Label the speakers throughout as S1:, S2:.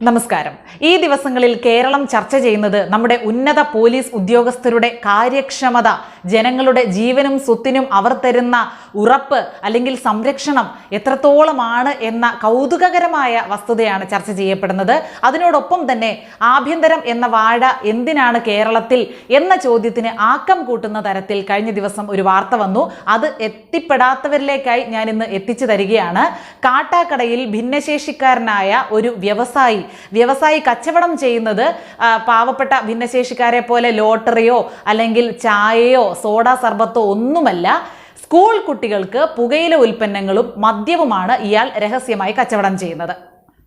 S1: നമസ്കാരം. ഈ ദിവസങ്ങളിൽ കേരളം ചർച്ച ചെയ്യുന്നത് നമ്മുടെ ഉന്നത പോലീസ് ഉദ്യോഗസ്ഥരുടെ കാര്യക്ഷമത ജനങ്ങളുടെ ജീവനും സ്വത്തിനും അവർ തരുന്ന ഉറപ്പ് അല്ലെങ്കിൽ സംരക്ഷണം എത്രത്തോളമാണ് എന്ന കൗതുകകരമായ വസ്തുതയാണ് ചർച്ച ചെയ്യപ്പെടുന്നത്. അതിനോടൊപ്പം തന്നെ ആഭ്യന്തരം എന്ന വാഴ എന്തിനാണ് കേരളത്തിൽ എന്ന ചോദ്യത്തിന് ആക്കം കൂട്ടുന്ന തരത്തിൽ കഴിഞ്ഞ ദിവസം ഒരു വാർത്ത വന്നു. അത് എത്തിപ്പെടാത്തവരിലേക്കായി ഞാൻ ഇന്ന് എത്തിച്ചു തരികയാണ്. കാട്ടാക്കടയിൽ ഭിന്നശേഷിക്കാരനായ ഒരു വ്യവസായി വ്യവസായി കച്ചവടം ചെയ്യുന്നത് പാവപ്പെട്ട ഭിന്നശേഷിക്കാരെ പോലെ ലോട്ടറിയോ അല്ലെങ്കിൽ ചായയോ സോഡ സർബത്തോ ഒന്നുമല്ല സ്കൂൾ കുട്ടികൾക്ക് പുകയില ഉൽപ്പന്നങ്ങളും മദ്യവുമാണ് ഇയാൾ രഹസ്യമായി കച്ചവടം ചെയ്യുന്നത്.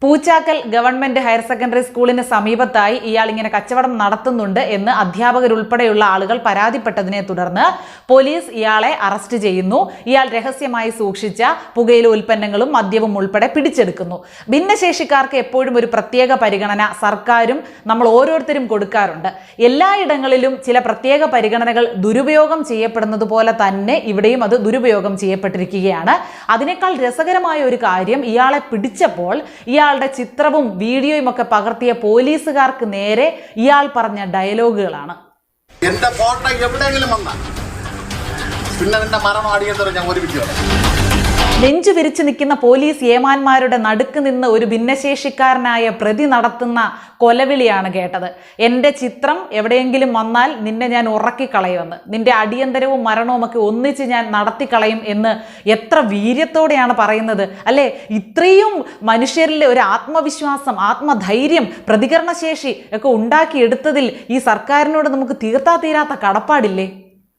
S1: പൂച്ചാക്കൽ ഗവൺമെന്റ് ഹയർ സെക്കൻഡറി സ്കൂളിന് സമീപത്തായി ഇയാൾ ഇങ്ങനെ കച്ചവടം നടത്തുന്നുണ്ട് എന്ന് അധ്യാപകരുൾപ്പെടെയുള്ള ആളുകൾ പരാതിപ്പെട്ടതിനെ തുടർന്ന് പോലീസ് ഇയാളെ അറസ്റ്റ് ചെയ്യുന്നു. ഇയാൾ രഹസ്യമായി സൂക്ഷിച്ച പുകയില ഉൽപ്പന്നങ്ങളും മദ്യവും ഉൾപ്പെടെ പിടിച്ചെടുക്കുന്നു. ഭിന്നശേഷിക്കാർക്ക് എപ്പോഴും ഒരു പ്രത്യേക പരിഗണന സർക്കാരും നമ്മൾ ഓരോരുത്തരും കൊടുക്കാറുണ്ട്. എല്ലായിടങ്ങളിലും ചില പ്രത്യേക പരിഗണനകൾ ദുരുപയോഗം ചെയ്യപ്പെടുന്നത് പോലെ തന്നെ ഇവിടെയും അത് ദുരുപയോഗം ചെയ്യപ്പെട്ടിരിക്കുകയാണ്. അതിനേക്കാൾ രസകരമായ ഒരു കാര്യം ഇയാളെ പിടിച്ചപ്പോൾ ഇയാളുടെ ചിത്രവും വീഡിയോയും ഒക്കെ പകർത്തിയ പോലീസുകാർക്ക് നേരെ ഇയാൾ പറഞ്ഞ ഡയലോഗുകളാണ്.
S2: എന്റെ ഫോട്ടോ എവിടെയെങ്കിലും വന്ന. പിന്നെ നിന്റെ മരണം അടിയന്തരം ഞാൻ ഒരുമിച്ച്
S1: നെഞ്ചു വിരിച്ചു നിൽക്കുന്ന പോലീസ് ഏമാന്മാരുടെ നടുക്ക് നിന്ന് ഒരു ഭിന്നശേഷിക്കാരനായ പ്രതി നടത്തുന്ന കൊലവിളിയാണ് കേട്ടത്. എന്റെ ചിത്രം എവിടെയെങ്കിലും വന്നാൽ നിന്നെ ഞാൻ ഉറക്കിക്കളയുമെന്ന് നിന്റെ അടിയന്തരവും മരണവും ഒക്കെ ഒന്നിച്ച് ഞാൻ നടത്തിക്കളയും എന്ന് എത്ര വീര്യത്തോടെയാണ് പറയുന്നത്. അല്ലേ? ഇത്രയും മനുഷ്യരിലെ ഒരു ആത്മവിശ്വാസം ആത്മധൈര്യം പ്രതികരണശേഷി ഒക്കെ ഉണ്ടാക്കിയെടുത്തതിൽ ഈ സർക്കാരിനോട് നമുക്ക് തീർത്താ തീരാത്ത കടപ്പാടില്ലേ?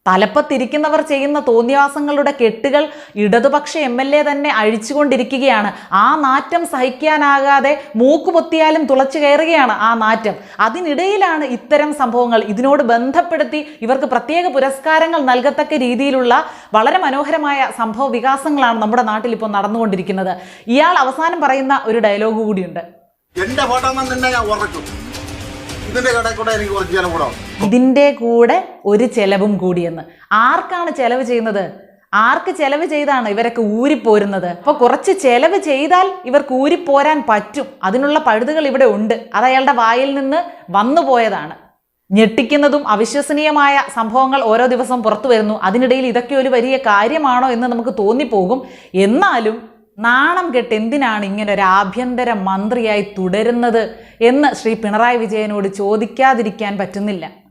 S1: തലപ്പത്തിരിക്കുന്നവർ ചെയ്യുന്ന തോന്നിവാസങ്ങളുടെ കെട്ടുകൾ ഇടതുപക്ഷ എം എൽ എ തന്നെ അഴിച്ചുകൊണ്ടിരിക്കുകയാണ്. ആ നാറ്റം സഹിക്കാനാകാതെ മൂക്കുപൊത്തിയാലും തുളച്ചു കയറുകയാണ് ആ നാറ്റം. അതിനിടയിലാണ് ഇത്തരം സംഭവങ്ങൾ. ഇതിനോട് ബന്ധപ്പെടുത്തി ഇവർക്ക് പ്രത്യേക പുരസ്കാരങ്ങൾ നൽകത്തക്ക രീതിയിലുള്ള വളരെ മനോഹരമായ സംഭവ വികാസങ്ങളാണ് നമ്മുടെ നാട്ടിൽ ഇപ്പോൾ നടന്നുകൊണ്ടിരിക്കുന്നത്. ഇയാൾ അവസാനം പറയുന്ന ഒരു ഡയലോഗ് കൂടിയുണ്ട്.
S2: എന്റെ ഫോട്ടോ ഞാൻ ഉറക്കും. ഇതിന്റെ കടയിൽ കൂടെ എനിക്ക് കുറച്ച് ജനം
S1: ഇതിന്റെ കൂടെ ഒരു ചെലവും കൂടിയെന്ന്. ആർക്കാണ് ചെലവ് ചെയ്യുന്നത്? ആർക്ക് ചെലവ് ചെയ്താണ് ഇവരൊക്കെ ഊരിപ്പോരുന്നത്? അപ്പോൾ കുറച്ച് ചെലവ് ചെയ്താൽ ഇവർക്ക് ഊരിപ്പോരാൻ പറ്റും. അതിനുള്ള പഴുതുകൾ ഇവിടെ ഉണ്ട്. അത് അയാളുടെ വായിൽ നിന്ന് വന്നു പോയതാണ്. ഞെട്ടിക്കുന്നതും അവിശ്വസനീയമായ സംഭവങ്ങൾ ഓരോ ദിവസം പുറത്തു വരുന്നു. അതിനിടയിൽ ഇതൊക്കെ ഒരു വലിയ കാര്യമാണോ എന്ന് നമുക്ക് തോന്നിപ്പോകും. എന്നാലും നാണം കെട്ട് എന്തിനാണ് ഇങ്ങനെ ഒരു ആഭ്യന്തര മന്ത്രിയായി തുടരുന്നത് എന്ന് ശ്രീ പിണറായി വിജയനോട് ചോദിക്കാതിരിക്കാൻ പറ്റുന്നില്ല.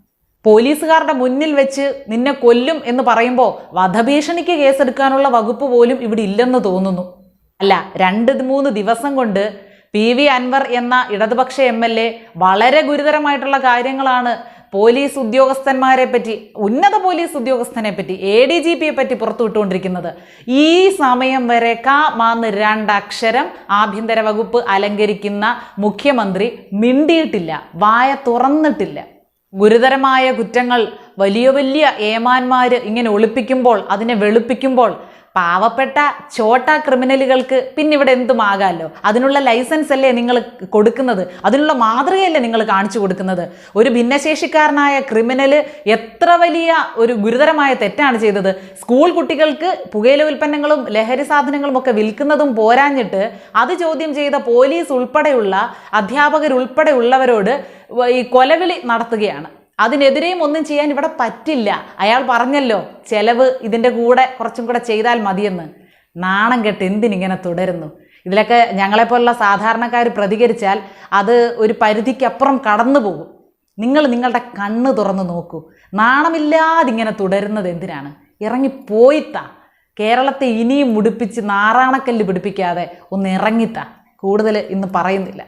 S1: പോലീസുകാരുടെ മുന്നിൽ വെച്ച് നിന്നെ കൊല്ലും എന്ന് പറയുമ്പോൾ വധഭീഷണിക്ക് കേസെടുക്കാനുള്ള വകുപ്പ് പോലും ഇവിടെ ഇല്ലെന്ന് തോന്നുന്നു. അല്ല രണ്ട് മൂന്ന് ദിവസം കൊണ്ട് പി വി അൻവർ എന്ന ഇടതുപക്ഷ എം എൽ എ വളരെ ഗുരുതരമായിട്ടുള്ള കാര്യങ്ങളാണ് പോലീസ് ഉദ്യോഗസ്ഥന്മാരെ പറ്റി ഉന്നത പോലീസ് ഉദ്യോഗസ്ഥനെ പറ്റി എ ഡി ജി പിയെ പറ്റി പുറത്തുവിട്ടുകൊണ്ടിരിക്കുന്നത്. ഈ സമയം വരെ കാ മാന്ന് രണ്ടക്ഷരം ആഭ്യന്തര വകുപ്പ് അലങ്കരിക്കുന്ന മുഖ്യമന്ത്രി മിണ്ടിയിട്ടില്ല വായ തുറന്നിട്ടില്ല. ഗുരുതരമായ കുറ്റങ്ങൾ വലിയ വലിയ ഏമാന്മാർ ഇങ്ങനെ ഒളിപ്പിക്കുമ്പോൾ അതിനെ വെളുപ്പിക്കുമ്പോൾ പാവപ്പെട്ട ചോട്ട ക്രിമിനലുകൾക്ക് പിന്നെ ഇവിടെ എന്തുമാകാമല്ലോ അതിനുള്ള ലൈസൻസ് അല്ലേ നിങ്ങൾ കൊടുക്കുന്നത്? അതിനുള്ള മാതൃകയല്ലേ നിങ്ങൾ കാണിച്ചു കൊടുക്കുന്നത്? ഒരു ഭിന്നശേഷിക്കാരനായ ക്രിമിനൽ എത്ര വലിയ ഒരു ഗുരുതരമായ തെറ്റാണ് ചെയ്തത്? സ്കൂൾ കുട്ടികൾക്ക് പുകയില ഉൽപ്പന്നങ്ങളും ലഹരി സാധനങ്ങളും ഒക്കെ വിൽക്കുന്നതും പോരാഞ്ഞിട്ട് അത് ചോദ്യം ചെയ്ത പോലീസ് ഉൾപ്പെടെയുള്ള അധ്യാപകരുൾപ്പെടെയുള്ളവരോട് ഈ കൊലവിളി നടത്തുകയാണ്. അതിനെതിരെയും ഒന്നും ചെയ്യാൻ ഇവിടെ പറ്റില്ല. അയാൾ പറഞ്ഞല്ലോ ചെലവ് ഇതിന്റെ കൂടെ കുറച്ചും കൂടെ ചെയ്താൽ മതിയെന്ന്. നാണം കെട്ട് എന്തിനിങ്ങനെ തുടരുന്നു? ഇതിലൊക്കെ ഞങ്ങളെപ്പോലുള്ള സാധാരണക്കാർ പ്രതികരിച്ചാൽ അത് ഒരു പരിധിക്കപ്പുറം കടന്നു പോകും. നിങ്ങൾ നിങ്ങളുടെ കണ്ണ് തുറന്ന് നോക്കൂ. നാണമില്ലാതെ ഇങ്ങനെ തുടരുന്നത് എന്തിനാണ്? ഇറങ്ങിപ്പോയിത്താ. കേരളത്തെ ഇനിയും മുടിപ്പിച്ച് നാറാണക്കല്ല് പിടിപ്പിക്കാതെ ഒന്ന് ഇറങ്ങിത്താ. കൂടുതൽ ഇന്ന് പറയുന്നില്ല.